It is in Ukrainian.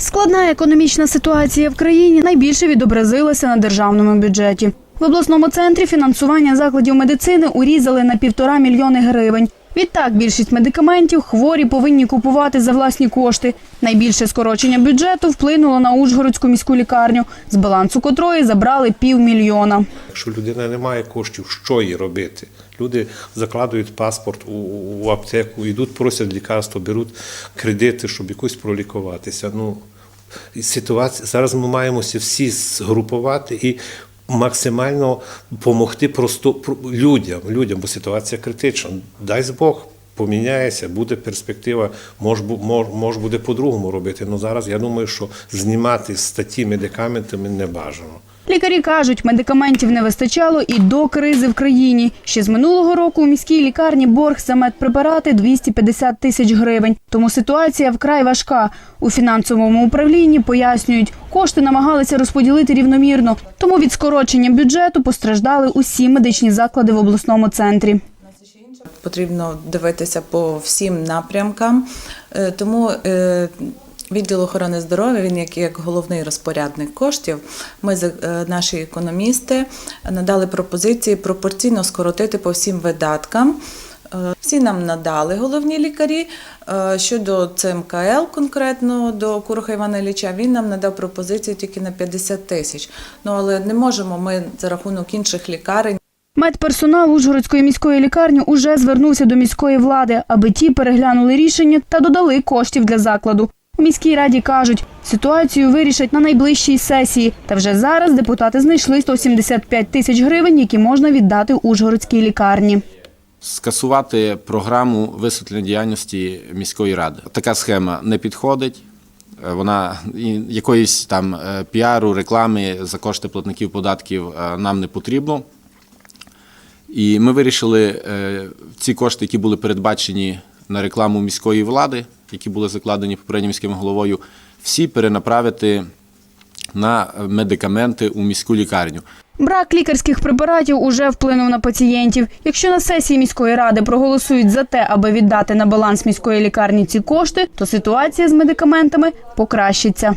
Складна економічна ситуація в країні найбільше відобразилася на державному бюджеті. В обласному центрі фінансування закладів медицини урізали на півтора мільйони гривень. Відтак більшість медикаментів хворі повинні купувати за власні кошти. Найбільше скорочення бюджету вплинуло на Ужгородську міську лікарню, з балансу котрої забрали півмільйона. Якщо людина не має коштів, що їй робити? Люди закладують паспорт у, аптеку, йдуть, просять лікарство, беруть кредити, щоб якось пролікуватися. Ну, ситуація зараз ми маємося всі згрупувати і максимально допомогти просто про- людям, людям, бо ситуація критична. Дай Бог. Поміняється, буде перспектива, може, може буде по-другому робити. Ну зараз я думаю, що знімати статті медикаментами не бажано. Лікарі кажуть, медикаментів не вистачало і до кризи в країні. Ще з минулого року у міській лікарні борг за медпрепарати 250 тисяч гривень. Тому ситуація вкрай важка. У фінансовому управлінні пояснюють, кошти намагалися розподілити рівномірно. Тому від скорочення бюджету постраждали усі медичні заклади в обласному центрі. Потрібно дивитися по всім напрямкам. Е, Тому е, відділ охорони здоров'я, він як, як головний розпорядник коштів. Ми е, наші економісти надали пропозиції пропорційно скоротити по всім видаткам. Е, Всі нам надали головні лікарі. Е, Щодо ЦМКЛ, конкретно до Куроха Івана Ілліча, він нам надав пропозицію тільки на 50 тисяч. Ну але не можемо ми за рахунок інших лікарень Медперсонал Ужгородської міської лікарні уже звернувся до міської влади, аби ті переглянули рішення та додали коштів для закладу. У міській раді кажуть, ситуацію вирішать на найближчій сесії. Та вже зараз депутати знайшли 175 тисяч гривень, які можна віддати Ужгородській лікарні. скасувати програму висвітлення діяльності міської ради. Така схема не підходить. Е, Вона якоїсь там е, піару, реклами за кошти платників податків е, нам не потрібно. І ми вирішили ці кошти, які були передбачені на рекламу міської влади, які були закладені попереднім міським головою, всі перенаправити на медикаменти у міську лікарню. Брак лікарських препаратів уже вплинув на пацієнтів. Якщо на сесії міської ради проголосують за те, аби віддати на баланс міської лікарні ці кошти, то ситуація з медикаментами покращиться.